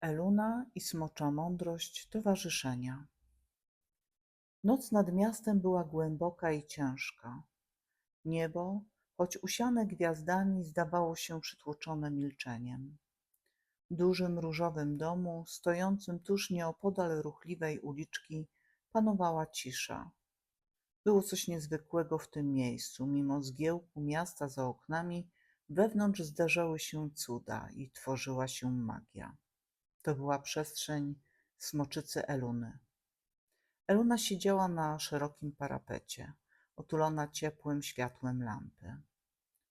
Eluna i smocza mądrość towarzyszenia. Noc nad miastem była głęboka i ciężka. Niebo, choć usiane gwiazdami, zdawało się przytłoczone milczeniem. W dużym różowym domu, stojącym tuż nieopodal ruchliwej uliczki, panowała cisza. Było coś niezwykłego w tym miejscu. Mimo zgiełku miasta za oknami, wewnątrz zdarzały się cuda i tworzyła się magia. To była przestrzeń smoczycy Eluny. Eluna siedziała na szerokim parapecie, otulona ciepłym światłem lampy.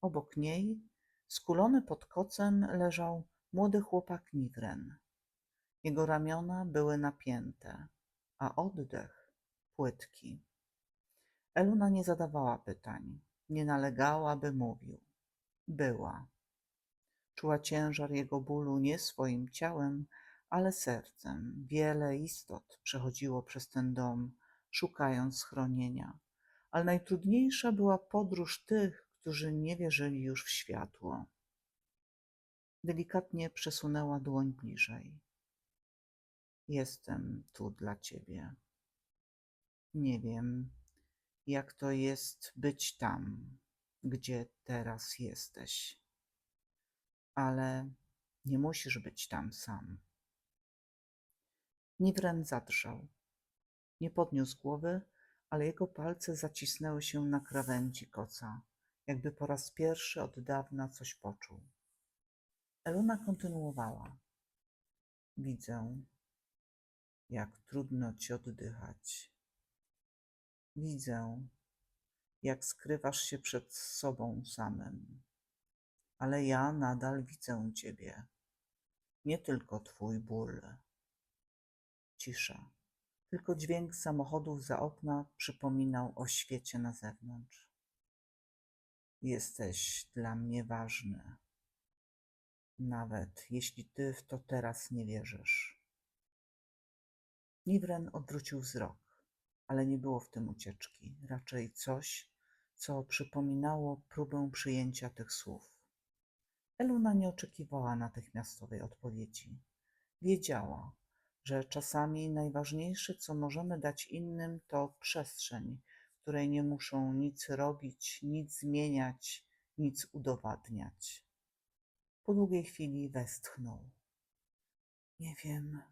Obok niej, skulony pod kocem, leżał młody chłopak Niwren. Jego ramiona były napięte, a oddech płytki. Eluna nie zadawała pytań, nie nalegała, by mówił. Była. Czuła ciężar jego bólu nie swoim ciałem, ale sercem. Wiele istot przechodziło przez ten dom, szukając schronienia, ale najtrudniejsza była podróż tych, którzy nie wierzyli już w światło. Delikatnie przesunęła dłoń bliżej. Jestem tu dla ciebie. Nie wiem, jak to jest być tam, gdzie teraz jesteś, ale nie musisz być tam sam. Niwren zadrżał. Nie podniósł głowy, ale jego palce zacisnęły się na krawędzi koca, jakby po raz pierwszy od dawna coś poczuł. Eluna kontynuowała. Widzę, jak trudno ci oddychać. Widzę, jak skrywasz się przed sobą samym, ale ja nadal widzę ciebie, nie tylko twój ból. Cisza. Tylko dźwięk samochodów za okna przypominał o świecie na zewnątrz. Jesteś dla mnie ważny, nawet jeśli ty w to teraz nie wierzysz. Niwren odwrócił wzrok, ale nie było w tym ucieczki, raczej coś, co przypominało próbę przyjęcia tych słów. Eluna nie oczekiwała natychmiastowej odpowiedzi. Wiedziała, że czasami najważniejsze, co możemy dać innym, to przestrzeń, której nie muszą nic robić, nic zmieniać, nic udowadniać. Po długiej chwili westchnął. Nie wiem,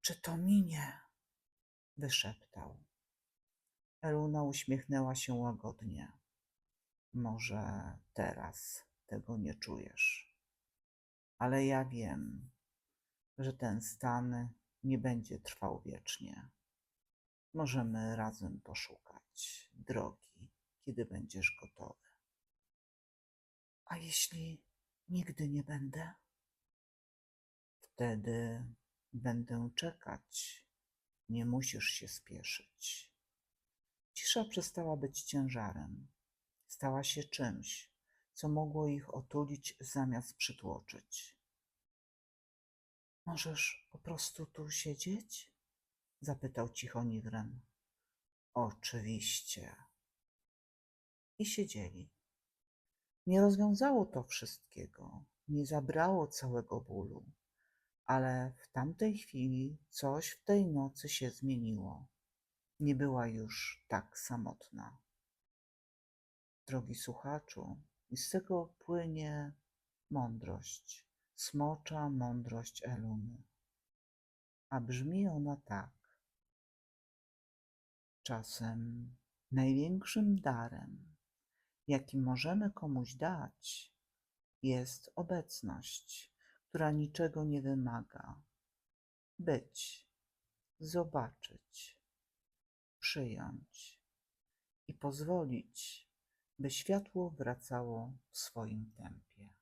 czy to minie, wyszeptał. Eluna uśmiechnęła się łagodnie. Może teraz tego nie czujesz, ale ja wiem, że ten stan nie będzie trwał wiecznie. Możemy razem poszukać drogi, kiedy będziesz gotowy. A jeśli nigdy nie będę? Wtedy będę czekać. Nie musisz się spieszyć. Cisza przestała być ciężarem. Stała się czymś, co mogło ich otulić zamiast przytłoczyć. Możesz po prostu tu siedzieć? Zapytał cicho Niwren. Oczywiście. I siedzieli. Nie rozwiązało to wszystkiego, nie zabrało całego bólu, ale w tamtej chwili coś w tej nocy się zmieniło. Nie była już tak samotna. Drogi słuchaczu, i z tego płynie mądrość smocza mądrość Eluny. A brzmi ona tak. Czasem największym darem, jaki możemy komuś dać, jest obecność, która niczego nie wymaga. Być, zobaczyć, przyjąć i pozwolić, by światło wracało w swoim tempie.